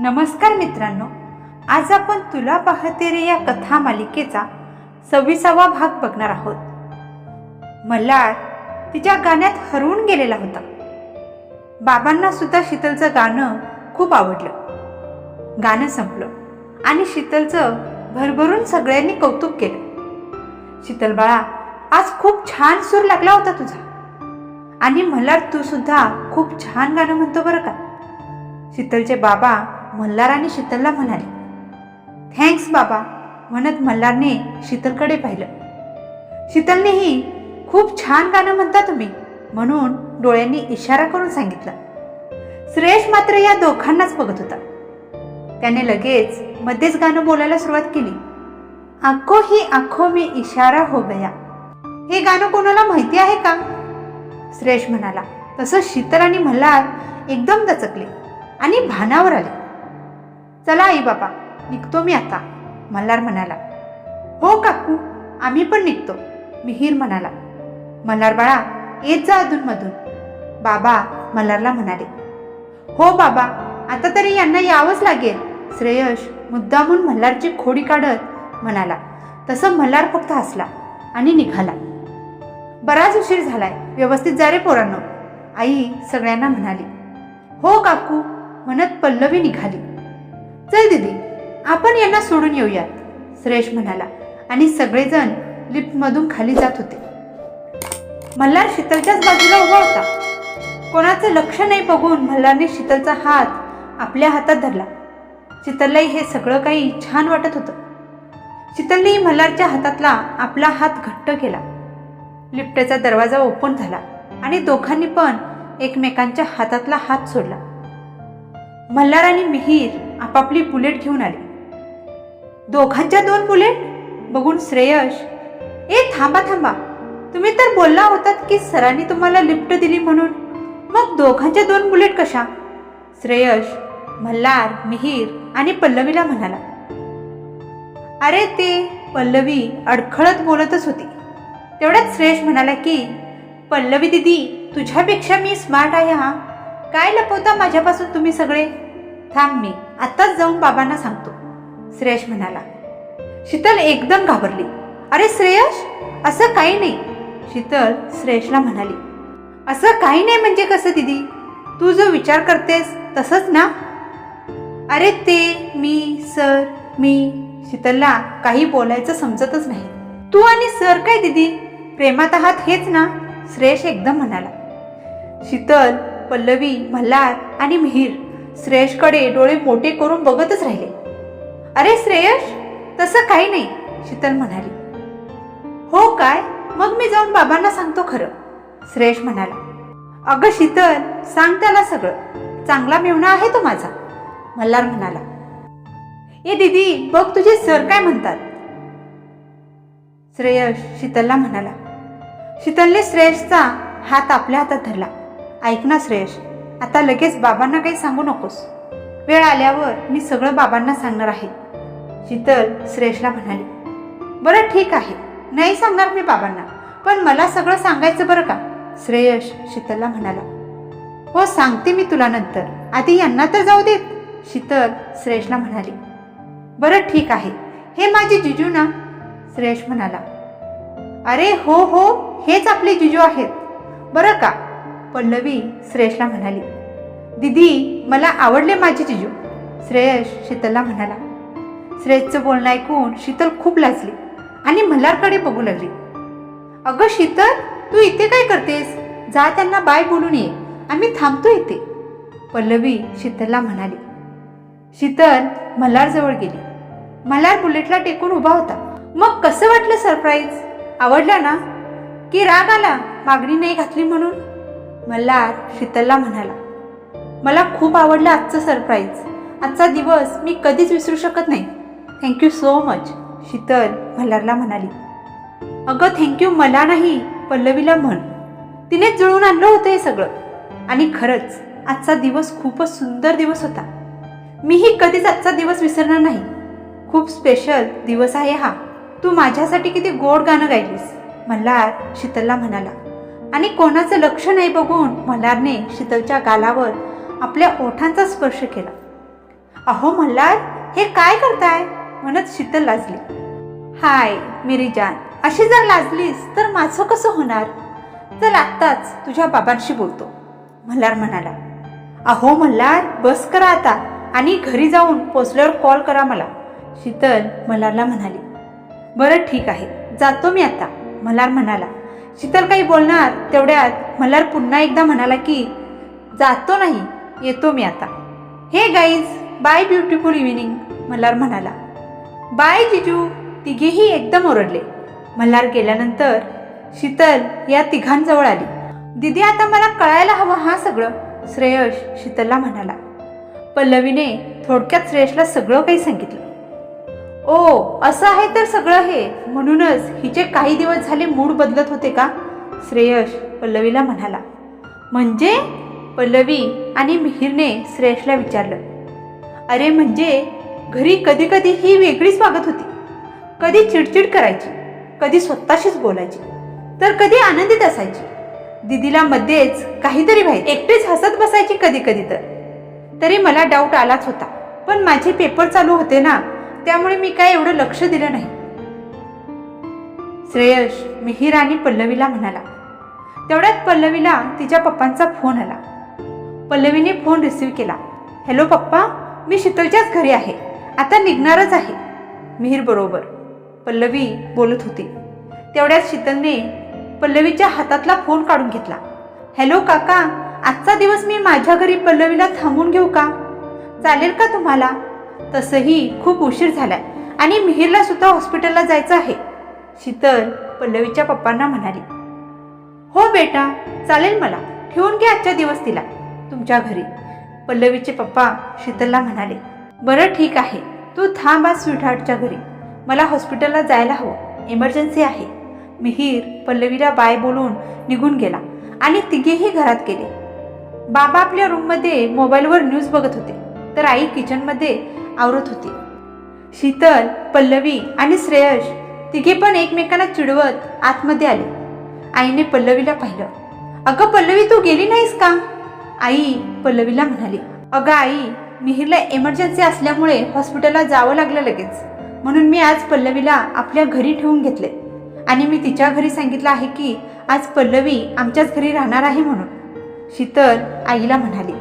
नमस्कार मित्रांनो आज आपण तुला पाहते रे या कथा मालिकेचा सव्वीसावा भाग बघणार आहोत. मल्हार तिच्या गाण्यात हरवून गेलेला होता. बाबांना सुद्धा शीतलचं गाणं खूप आवडलं. गाणं संपलं आणि शीतलचं भरभरून सगळ्यांनी कौतुक केलं. शीतल बाळा आज खूप छान सूर लागला होता तुझा. आणि मल्हार तू सुद्धा खूप छान गाणं म्हणतो बरं का? शीतलचे बाबा मल्हार आणि शीतलला म्हणाले थँक्स बाबा म्हणत मल्हारने शीतलकडे पाहिलं. शीतलनेही खूप छान गाणं म्हणता तुम्ही म्हणून डोळ्यांनी इशारा करून सांगितलं. सुरेश मात्र या दोघांनाच बघत होता. त्याने लगेच मध्येच गाणं बोलायला सुरुवात केली. आखो ही आखो मी इशारा हो गया. हे गाणं कोणाला माहिती आहे का? श्रेष म्हणाला. तसं शीतल आणि मल्हार एकदम दचकले आणि भानावर आले. चला आई बाबा निघतो मी आता मल्हार म्हणाला. हो काकू आम्ही पण निघतो मिहीर म्हणाला. मल्हार बाळा येत जा अधूनमधून. बाबा मल्हारला म्हणाले. हो बाबा आता तरी यांना यावंच लागेल श्रेयश मुद्दामून मल्हारची खोडी काढत म्हणाला. तसं मल्हार फक्त हसला आणि निघाला. बराच उशीर झालाय व्यवस्थित जा रे पोरांनो आई सगळ्यांना म्हणाली. हो काकू म्हणत पल्लवी निघाली. चल दीदी आपण यांना सोडून येऊयात. सुरेश म्हणाला आणि सगळेजण लिफ्टमधून खाली जात होते. मल्हार शीतलच्याच बाजूला उभा होता. कोणाचं लक्ष नाही बघून मल्हारने शीतलचा हात आपल्या हातात धरला. शीतललाही हे सगळं काही छान वाटत होतं. शीतलनेही मल्हारच्या हातातला आपला हात घट्ट केला. लिफ्टचा दरवाजा ओपन झाला आणि दोघांनी पण एकमेकांच्या हातातला हात सोडला. मल्हार आणि मिहीर आपापली बुलेट घेऊन आले. दोघांच्या दोन बुलेट? बघून श्रेयश ए थांबा थांबा. तुम्ही तर बोलला होतात की सरांनी तुम्हाला लिफ्ट दिली म्हणून. मग दोघांच्या दोन बुलेट कशा? श्रेयश मल्हार मिहीर आणि पल्लवीला म्हणाला. अरे ते पल्लवी अडखळत बोलतच होती. तेवढ्यात श्रेयश म्हणाला की पल्लवी दिदी तुझ्यापेक्षा मी स्मार्ट आहे हा. काय लपवता माझ्यापासून तुम्ही सगळे? थांब मी आत्ताच जाऊन बाबांना सांगतो. श्रेयश म्हणाला शीतल एकदम घाबरली. अरे श्रेयश असं काही नाही. शीतल श्रेयशला म्हणाली असं काही नाही म्हणजे कसं दिदी? तू जो विचार करतेस तसंच ना? अरे ते मी सर मी शीतलला काही बोलायचं समजतच नाही. तू आणि सर काय दिदी? प्रेमात आहात हेच ना? श्रेयश एकदम म्हणाला. शीतल पल्लवी मल्हार आणि मिहीर श्रेयशकडे डोळे मोठे करून बघतच राहिले. अरे श्रेयश तसं काही नाही शीतल म्हणाली. हो काय? मग मी जाऊन बाबांना सांगतो खरं श्रेयश म्हणाला. अगं शीतल सांग त्याला सगळं. चांगला मेवणा आहे तो माझा मल्हार म्हणाला. ए दीदी बघ तुझे सर काय म्हणतात. श्रेयश शीतलला म्हणाला. शीतलने श्रेयशचा हात आपल्या हातात धरला. ऐक ना श्रेयश आता लगेच बाबांना काही सांगू नकोस. वेळ आल्यावर मी सगळं बाबांना सांगणार आहे. शीतल श्रेयशला म्हणाली बरं ठीक आहे नाही सांगणार मी बाबांना पण मला सगळं सांगायचं बरं का? श्रेयश शीतलला म्हणाला हो सांगते मी तुला नंतर आधी यांना तर जाऊ देत. शीतल श्रेयशला म्हणाली बरं ठीक आहे हे माझे जिजू ना? श्रेयश म्हणाला अरे हो हो हेच आपले जिजू आहेत बरं का? पल्लवी श्रेयसला म्हणाली दिदी मला आवडले माझे जिजू. श्रेयस शीतलला म्हणाला श्रेयसचं बोलणं ऐकून शीतल खूप लाजली आणि मल्हारकडे बघू लागली. अगं शीतल तू इथे काय करतेस? जा त्यांना बाय बोलून ये आम्ही थांबतो इथे. पल्लवी शीतलला म्हणाली शीतल मल्हारजवळ गेली. मल्हार बुलेटला टेकून उभा होता. मग कसं वाटलं सरप्राईज? आवडलं ना? की राग आला? मागणी नाही घातली म्हणून? मल्हार शीतलला म्हणाला मला खूप आवडलं आजचं सरप्राईज आजचा दिवस मी कधीच विसरू शकत नाही. Thank you so much Sheetal मल्हारला म्हणाली. अगं थँक्यू मला नाही पल्लवीला म्हण. तिने जुळून आणलं होतं हे सगळं. आणि खरंच आजचा दिवस खूपच सुंदर दिवस होता. मीही कधीच आजचा दिवस विसरणार नाही. खूप स्पेशल दिवस आहे हा. तू माझ्यासाठी किती गोड गाणं गायलीस मल्हार शीतलला म्हणाला. आणि कोणाचं लक्ष नाही बघून मल्हारने शीतलच्या गालावर आपल्या ओठांचा स्पर्श केला. अहो मल्हार हे काय करताय? म्हणत शीतल लाजली. हाय मेरी जान अशी जर लाजलीस तर माझं कसं होणार? चल आत्ताच तुझ्या बाबांशी बोलतो. मल्हार म्हणाला. अहो मल्हार बस करा आता आणि घरी जाऊन पोचल्यावर कॉल करा मला. शीतल मल्हारला म्हणाली. बरं ठीक आहे. जातो मी आता. मल्हार म्हणाला. शीतल काही बोलणार तेवढ्यात मल्हार पुन्हा एकदा म्हणाला की जातो नाही येतो मी आता. Hey guys bye beautiful evening Malhar म्हणाला. बाय जिजू. तिघेही एकदम ओरडले. मल्हार गेल्यानंतर शीतल या तिघांजवळ आली. दिदी आता मला कळायला हवं हा सगळं श्रेयश शीतलला म्हणाला. पल्लवीने थोडक्यात श्रेयशला सगळं काही सांगितलं. ओ असं आहे तर सगळं हे. म्हणूनच हिचे काही दिवस झाले मूड बदलत होते का? श्रेयश पल्लवीला म्हणाला. म्हणजे? पल्लवी आणि मिहिरने श्रेयशला विचारलं. अरे म्हणजे घरी कधी कधी ही वेगळीच वागत होती. कधी चिडचिड करायची कधी स्वतःशीच बोलायची तर कधी आनंदित असायची. दिदीला मध्येच काहीतरी व्हायचं. एकटेच हसत बसायची कधी कधी तर. तरी मला डाऊट आलाच होता. पण माझे पेपर चालू होते ना त्यामुळे मी काय एवढं लक्ष दिलं नाही. श्रेयश मिहिर आणि पल्लवीला म्हणाला. तेवढ्यात पल्लवीला तिच्या पप्पांचा फोन आला. पल्लवीने फोन रिसीव्ह केला. हॅलो पप्पा मी शीतलच्याच घरी आहे. आता निघणारच आहे. मिहीर बरोबर. पल्लवी बोलत होती. तेवढ्यात शीतलने पल्लवीच्या हातातला फोन काढून घेतला. हॅलो काका आजचा दिवस मी माझ्या घरी पल्लवीला थांबून घेऊ का? चालेल का तुम्हाला? तसंही खूप उशीर झालाय. आणि मिहीरला सुद्धा हॉस्पिटलला जायचं आहे. शीतल पल्लवीच्या पप्पांना म्हणाली हो बेटा चालेल मला. ठेवून घे आजच्या दिवस तिला. तुमच्या घरी. पल्लवीचे पप्पा शीतलला म्हणाले बरं ठीक आहे. तू थांब आज स्वीटहार्टच्या घरी. मला हॉस्पिटलला जायला हवं. इमर्जन्सी आहे. मिहीर पल्लवीला बाय बोलून निघून गेला आणि तिघेही घरात गेले. बाबा आपल्या रूममध्ये मोबाईलवर न्यूज बघत होते. तर आई किचनमध्ये आवरत होती. शीतल पल्लवी आणि श्रेयश तिघे पण एकमेकांना चिडवत आतमध्ये आले. आईने पल्लवीला पाहिलं. अगं पल्लवी तू गेली नाहीस का? आई पल्लवीला म्हणाली. अगं आई मिहीरला इमर्जन्सी असल्यामुळे हॉस्पिटलला जावं लागलं लगेच. म्हणून मी आज पल्लवीला आपल्या घरी ठेवून घेतले. आणि मी तिच्या घरी सांगितलं आहे की आज पल्लवी आमच्याच घरी राहणार आहे म्हणून. शीतल आईला म्हणाली.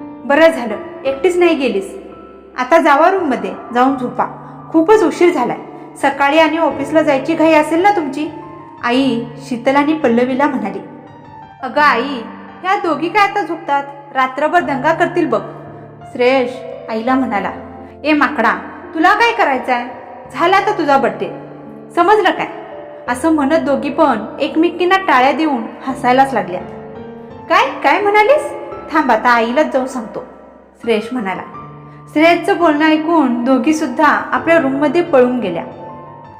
बरं झालं एकटीच नाही गेलीस. आता जावा रूममध्ये जाऊन झोपा. खूपच उशीर झालाय. सकाळी आणि ऑफिसला जायची घाई असेल ना तुमची? आई शीतल आणि पल्लवीला म्हणाली. अगं आई ह्या दोघी काय आता झोपतात? रात्रभर दंगा करतील बघ. श्रेयश आईला म्हणाला. ए माकडा तुला काय करायचं आहे झाला तर तुझा बड्डे समजलं काय? असं म्हणत दोघी पण एकमेकींना टाळ्या देऊन हसायलाच लागल्या. काय? काय म्हणालीस? थांब आता आईलाच जाऊन सांगतो. श्रेयश म्हणाला. श्रेयसचं बोलणं ऐकून दोघी सुद्धा आपल्या रूममध्ये पळून गेल्या.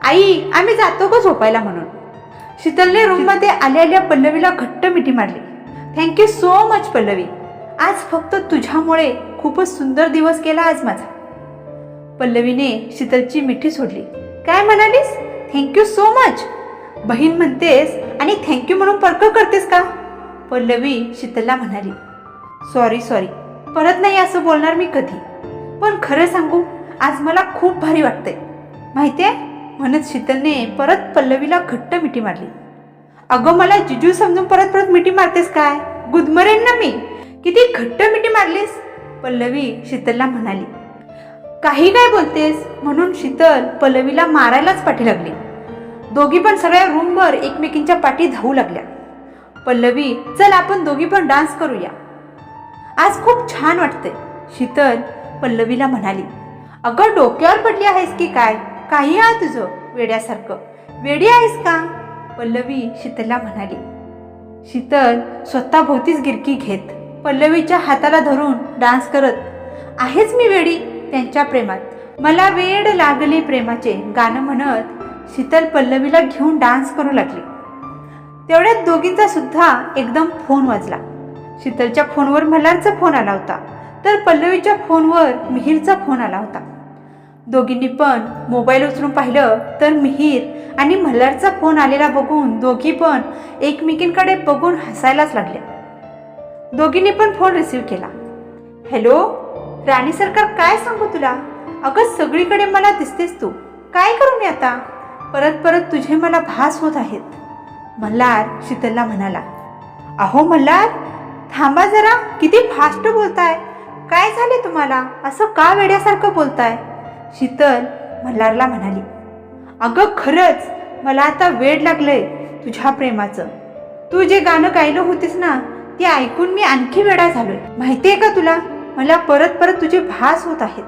आई आम्ही जातो का झोपायला म्हणून. शीतलने रूममध्ये आल्या पल्लवीला घट्ट मिठी मारली. Thank you so much Pallavi. आज फक्त तुझ्यामुळे खूपच सुंदर दिवस गेला आज माझा. पल्लवीने शीतलची मिठी सोडली. काय म्हणालीस? थँक्यू सो मच बहीण म्हणतेस आणि थँक्यू म्हणून पर्क करतेस का? पल्लवी शीतलला म्हणाली. सॉरी सॉरी परत नाही असं बोलणार मी कधी. पण खरं सांगू आज मला खूप भारी वाटतंय. माहितीये म्हणत शीतलने परत पल्लवीला घट्ट मिठी मारली. अगं मला जिजू समजून परत परत मिठी मारतेस काय? गुदमरेन ना मी. किती घट्ट मिठी मारलीस? पल्लवी शीतलला म्हणाली. काही काय बोलतेस म्हणून शीतल पल्लवीला मारायलाच पाठी लागली. दोघी पण सगळ्या रूमवर एकमेकींच्या पाठी धावू लागल्या. पल्लवी चल आपण दोघी पण डान्स करूया. आज खूप छान वाटते शीतल पल्लवीला म्हणाली अगं डोक्यावर पडली आहेस की काय? काही आहे तुझं? वेड्यासारखं. वेडी आहेस का? पल्लवी शीतलला म्हणाली शीतल स्वतः भोवतीच गिरकी घेत. पल्लवीच्या हाताला धरून डान्स करत. आहेच मी वेडी त्यांच्या प्रेमात. मला वेड लागले प्रेमाचे गाणं म्हणत शीतल पल्लवीला घेऊन डान्स करू लागली. तेवढ्यात दोघींचा सुद्धा एकदम फोन वाजला. शीतलच्या फोनवर मल्हारचा फोन आला होता. तर पल्लवीच्या फोनवर मिहीरचा फोन आला होता. दोघींनी पण मोबाईल उचलून पाहिलं तर मिहीर आणि मल्हारचा फोन आलेला बघून दोघी पण एकमेकींकडे बघून हसायलाच लागल्या दोघींनी पण फोन रिसीव केला. हॅलो राणी सरकार काय सांगू तुला? अगं सगळीकडे मला दिसतेस तू. काय करू मी आता? परत परत तुझे मला भास होत आहेत. मल्हार शीतलला म्हणाला. अहो मल्हार थांबा जरा. किती फास्ट बोलताय. काय झाले तुम्हाला? असं का वेड्यासारखं बोलताय? शीतल मल्हारला म्हणाली अगं खरंच मला आता वेड लागलंय तुझ्या प्रेमाचं. तू जे गाणं गायलं होतीस ना ते ऐकून मी आणखी वेडा झालोय. माहितीये का तुला? मला परत परत तुझे भास होत आहेत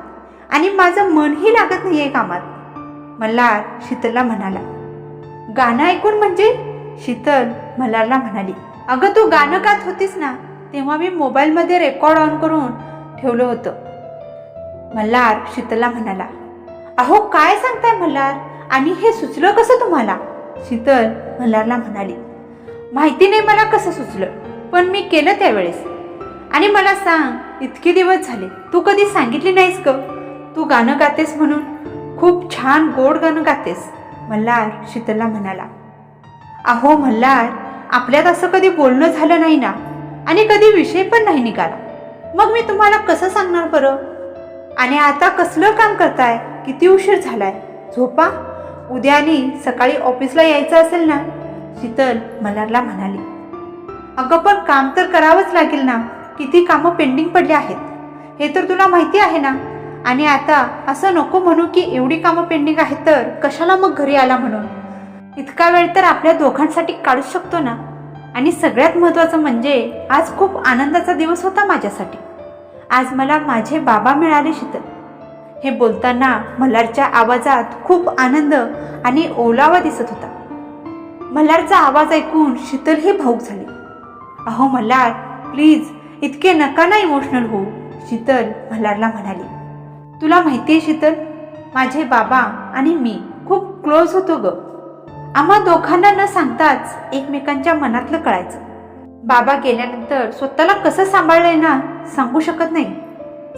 आणि माझं मनही लागत नाहीये कामात. मल्हार शीतलला म्हणाला गाणं ऐकून म्हणजे? शीतल मल्हारला म्हणाली अगं तू गाणं गात होतीस ना तेव्हा मी मोबाईलमध्ये रेकॉर्ड ऑन करून ठेवलं होतं. मल्हार शीतलला म्हणाला अहो काय सांगताय मल्हार? आणि हे सुचलं कसं तुम्हाला? शीतल मल्हारला म्हणाली माहिती नाही मला कसं सुचलं पण मी केलं त्यावेळेस. आणि मला सांग इतके दिवस झाले तू कधी सांगितली नाहीस ग? तू गाणं गातेस म्हणून? खूप छान गोड गाणं गातेस. मल्हार शीतलला म्हणाला अहो मल्हार आपल्यात असं कधी बोलणं झालं नाही ना? आणि कधी विषय पण नाही निघाला. मग मी तुम्हाला कसं सांगणार बरं? आणि आता कसलं काम करताय? किती उशीर झालाय? झोपा. उद्या आणि सकाळी ऑफिसला यायचं असेल ना शीतल मल्हारला म्हणाली. अगं पण काम तर करावंच लागेल ना. किती कामं पेंडिंग पडली आहेत. हे तर तुला माहिती आहे ना. आणि आता असं नको म्हणू की एवढी कामं पेंडिंग आहेत तर कशाला मग घरी आला म्हणून? इतका वेळ तर आपल्या दोघांसाठी काढू शकतो ना. आणि सगळ्यात महत्त्वाचं म्हणजे आज खूप आनंदाचा दिवस होता माझ्यासाठी. आज मला माझे बाबा मिळाले शीतल हे बोलताना मल्हारच्या आवाजात खूप आनंद आणि ओलावा दिसत होता. मल्हारचा आवाज ऐकून शीतल ही भाऊक झाली. अहो मल्हार प्लीज इतके नका ना इमोशनल हो शीतल मल्हारला म्हणाली. तुला माहिती आहे शीतल माझे बाबा आणि मी खूप क्लोज होतो ग. आम्हा दोघांना न सांगताच एकमेकांच्या मनातलं कळायचं. बाबा गेल्यानंतर स्वतःला कसं सांभाळलंय ना सांगू शकत नाही.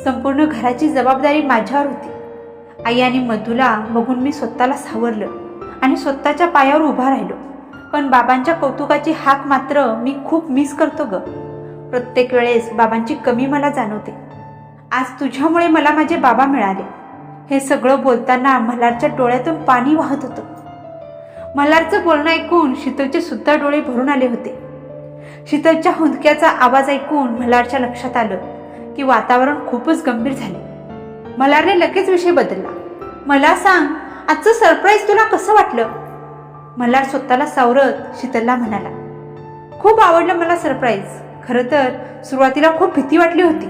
संपूर्ण घराची जबाबदारी माझ्यावर होती. आई आणि मधूला बघून मी स्वतःला सावरलं आणि स्वतःच्या पायावर उभा राहिलो. पण बाबांच्या कौतुकाची हाक मात्र मी खूप मिस करतो ग. प्रत्येक वेळेस बाबांची कमी मला जाणवते. आज तुझ्यामुळे मला माझे बाबा मिळाले. हे सगळं बोलताना मल्हारच्या डोळ्यातून पाणी वाहत होतं. मल्हारचं बोलणं ऐकून शीतलचे सुद्धा डोळे भरून आले होते. शीतलच्या हुंदक्याचा आवाज ऐकून मल्हारच्या लक्षात आलं की वातावरण खूपच गंभीर झाले. मल्हारने लगेच विषय बदलला. मला सांग आजचं सरप्राईज तुला कसं वाटलं? मल्हार स्वतःला सावरत शीतलला म्हणाला. खूप आवडलं मला सरप्राईज. खरं तर सुरुवातीला खूप भीती वाटली होती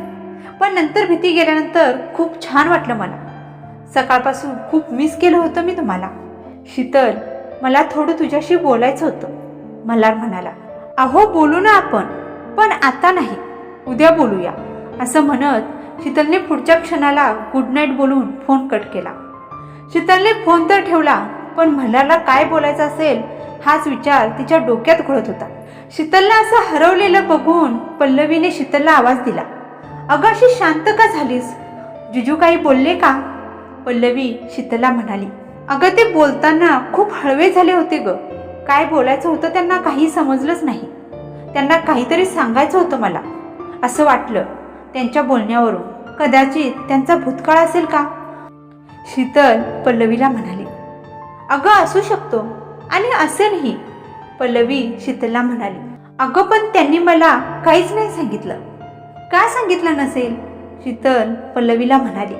पण नंतर भीती गेल्यानंतर खूप छान वाटलं मला. सकाळपासून खूप मिस केलं होतं मी तुम्हाला. शीतल मला थोडं तुझ्याशी बोलायचं होतं. मल्हार म्हणाला अहो बोलू ना आपण पण आता नाही. उद्या बोलूया. असं म्हणत शीतलने पुढच्या क्षणाला गुड नाईट बोलून फोन कट केला. शीतलने फोन तर ठेवला पण मल्हारला काय बोलायचं असेल हाच विचार तिच्या डोक्यात घोळत होता. शीतलला असं हरवलेलं बघून पल्लवीने शीतलला आवाज दिला अगं अशी शांत का झालीस? जिजू काही बोलले का? पल्लवी शीतलला म्हणाली अगं ते बोलताना खूप हळवे झाले होते ग. काय बोलायचं होतं त्यांना काही समजलंच नाही. त्यांना काहीतरी सांगायचं होतं मला. असं वाटलं त्यांच्या बोलण्यावरून. कदाचित त्यांचा भूतकाळ असेल का? शीतल पल्लवीला म्हणाली. अगं असू शकतो. आणि असेलही पल्लवी शीतलला म्हणाली. अगं पण त्यांनी मला काहीच नाही सांगितलं. का सांगितलं नसेल? शीतल पल्लवीला म्हणाली.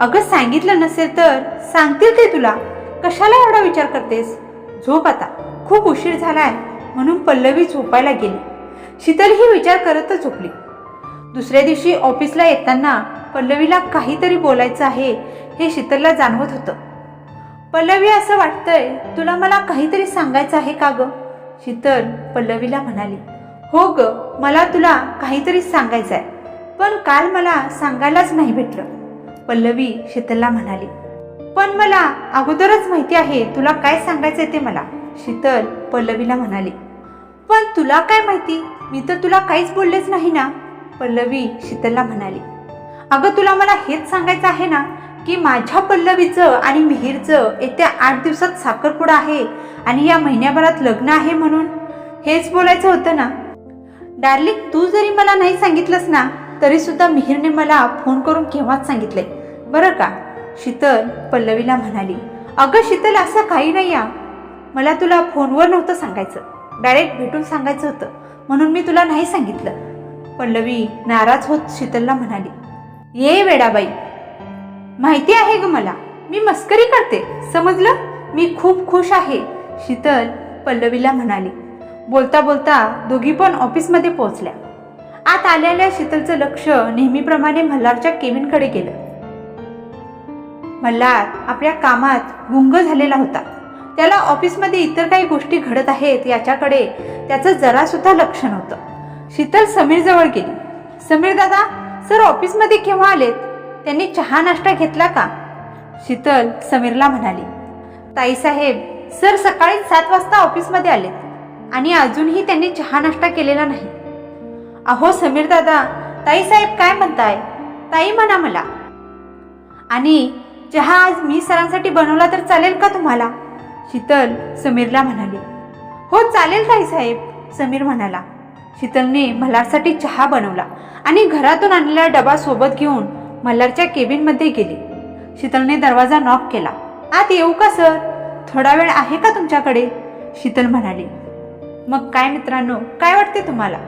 अगं सांगितलं नसेल तर सांगतील ते तुला. कशाला एवढा विचार करतेस? झोप आता. खूप उशीर झालाय म्हणून पल्लवी झोपायला गेली. शीतल ही विचार करतच झोपली. दुसऱ्या दिवशी ऑफिसला येताना पल्लवीला काहीतरी बोलायचं आहे हे शीतलला जाणवत होतं. पल्लवी असं वाटतंय तुला मला काहीतरी सांगायचं आहे का ग? शीतल पल्लवीला म्हणाली. हो ग मला तुला काहीतरी सांगायचं आहे पण काल मला सांगायलाच नाही भेटलं. पल्लवी शीतलला म्हणाली पण मला अगोदरच माहिती आहे तुला काय सांगायचंय ते मला. शीतल पल्लवीला म्हणाली पण तुला काय माहिती? मी तर तुला काहीच बोललेच नाही ना. पल्लवी शीतलला म्हणाली अगं तुला मला हेच सांगायचं आहे ना की माझ्या पल्लवीचं आणि मिहीरचं येत्या आठ दिवसात साखरपुडा आहे आणि या महिन्याभरात लग्न आहे म्हणून. हेच बोलायचं होतं ना. डार्लिंग तू जरी मला नाही सांगितलंस ना तरी सुद्धा मिहिरने मला फोन करून केव्हाच सांगितलंय? बरं का? शीतल पल्लवीला म्हणाली अगं शीतल असं काही नाही या मला तुला फोनवर नव्हतं सांगायचं. डायरेक्ट भेटून सांगायचं होतं. म्हणून मी तुला नाही सांगितलं. पल्लवी नाराज होत शीतलला म्हणाली ये वेडाबाई. माहिती आहे ग मला. मी मस्करी करते. समजलं? मी खूप खुश आहे. शीतल पल्लवीला म्हणाली. बोलता बोलता दोघी पण ऑफिसमध्ये पोहोचल्या. आत आलेल्या शीतलचं लक्ष नेहमीप्रमाणे मल्हारच्या केविनकडे गेलं. मल्हार आपल्या कामात गुंग झालेला होता. त्याला ऑफिसमध्ये इतर काही गोष्टी घडत आहेत याच्याकडे त्याचं जरासुद्धा लक्ष नव्हतं. शीतल समीरजवळ गेली. समीर दादा सर ऑफिसमध्ये केव्हा आलेत? त्यांनी चहा नाश्ता घेतला का? शीतल समीरला म्हणाली. ताईसाहेब सर सकाळी सात वाजता ऑफिसमध्ये आलेत आणि अजूनही त्यांनी चहा नाश्ता केलेला नाही. अहो समीर दादा ताईसाहेब काय म्हणताय? ताई म्हणा मला. आणि चहा आज मी सरांसाठी बनवला तर चालेल का तुम्हाला? शीतल समीरला म्हणाली. हो चालेल ताईसाहेब समीर म्हणाला. शीतलने मल्हारसाठी चहा बनवला आणि घरातून आणलेला डबा सोबत घेऊन मल्हारच्या केबिनमध्ये गेली. शीतलने दरवाजा नॉक केला. आत येऊ का सर? थोडा वेळ आहे का तुमच्याकडे? शीतल म्हणाली. मग काय मित्रांनो काय वाटते तुम्हाला?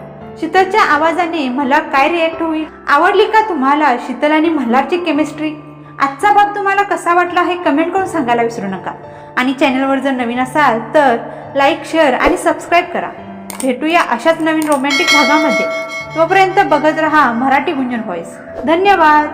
शीतलच्या आवाजाने मला काय रिॲक्ट होईल? आवडली का तुम्हाला शीतल आणि मल्हारची केमिस्ट्री आजचा भाग तुम्हाला कसा वाटला हे कमेंट करून सांगायला विसरू नका. आणि चॅनलवर जर नवीन असाल तर लाईक शेअर आणि सबस्क्राईब करा. भेटूया अशाच नवीन रोमॅन्टिक भागामध्ये. तोपर्यंत बघत रहा मराठी गुंजन व्हॉइस धन्यवाद!